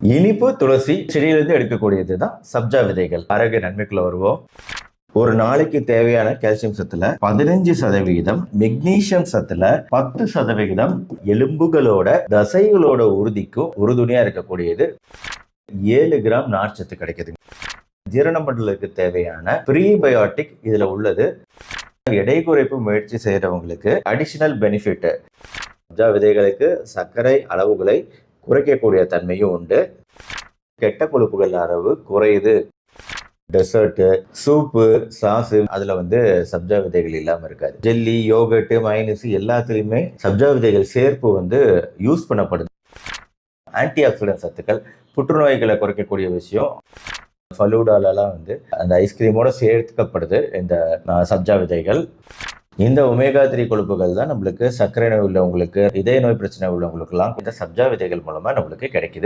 இனிப்பு துளசி செடியிலிருந்து எடுக்கக்கூடியது தான் சப்ஜா விதைகள். ஆரோக்கிய நன்மைக்குள்ள வருவோம். ஒரு நாளைக்கு தேவையான கால்சியம் சத்துல பதினஞ்சு சதவிகிதம் மெக்னீசியம் சத்துல பத்து சதவிகிதம் எலும்புகளோட தசைகளோட உறுதிக்கும் உறுதுணையா இருக்கக்கூடியது. ஏழு கிராம் நார்ச்சத்து கிடைக்குது. ஜீரண மண்டலத்துக்கு தேவையான ப்ரீபயோட்டிக் இதுல உள்ளது. எடை குறைப்பு முயற்சி செய்யறவங்களுக்கு அடிஷனல் பெனிஃபிட் சப்ஜா விதைகளுக்கு சர்க்கரை அளவுகளை குறைக்கக்கூடிய தன்மையும் உண்டு. கெட்ட கொழுப்புகள் அளவு குறையுது. டெசர்ட்டு சூப்பு சாஸு அதில் வந்து சப்ஜா விதைகள் இல்லாமல் இருக்காது. ஜெல்லி யோகட்டு மைனஸ் எல்லாத்துலேயுமே சப்ஜா விதைகள் சேர்ப்பு வந்து யூஸ் பண்ணப்படுது. ஆன்டி ஆக்சிடென்ட் சத்துக்கள் புற்றுநோய்களை குறைக்கக்கூடிய விஷயம். ஃபலூடாலெலாம் வந்து அந்த ஐஸ்கிரீமோட சேர்த்துக்கப்படுது இந்த சப்ஜா விதைகள் இந்த ஒமேகா த்ரீ கொழுப்புகள் தான் நம்மளுக்கு சர்க்கரை நோய் உள்ளவங்களுக்கு இதய நோய் பிரச்சனை உள்ளவங்களுக்குலாம் இந்த சப்ஜா விதைகள் மூலமா நம்மளுக்கு கிடைக்குது.